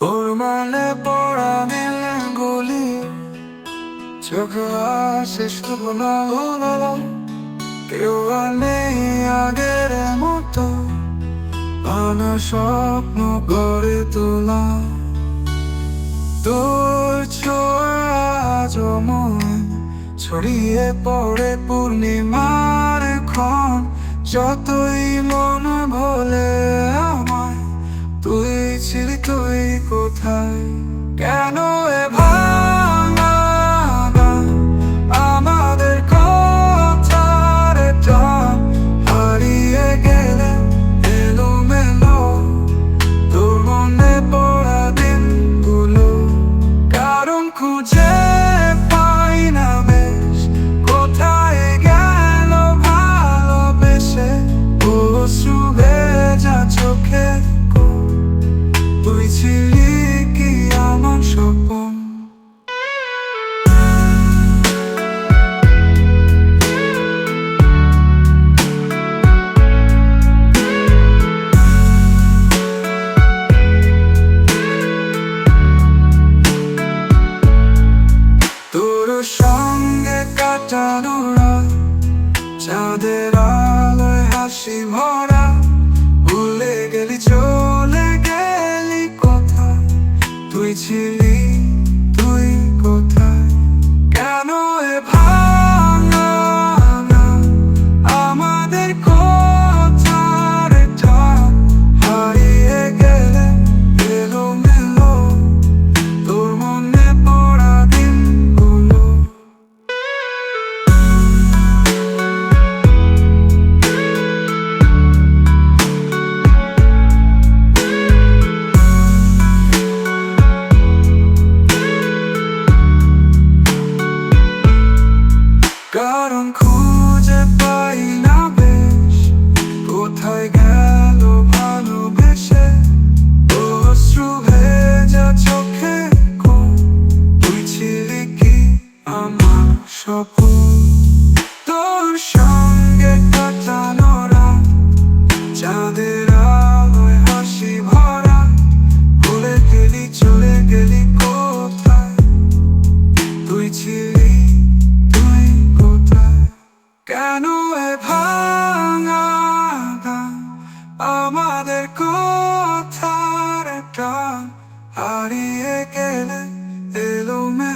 ওর পড়া দিলে গুলি, চোখ আসে শুভ না হলো। কেউ নেই আগের মতো আনা স্বপ্ন গড়ে তোলা। তোর ছোঁয়া জময় ছড়িয়ে পড়ে পূর্ণিমার ক্ষণ, যতই মন ভোলে ছিলি তুই কোথায়? কেন সঙ্গে কাটানো রাত, চাঁদের আলোয় হাসি ভরা, ভুলে গেলি, চলে গেলি কথা। তুই ছিলি, তুই স্বপ্ন। গেলি, চলে গেলি তুই তুই কোথায়? কেন ভাঙা আমাদের কথার টান হারিয়ে গেলে এলোমেলো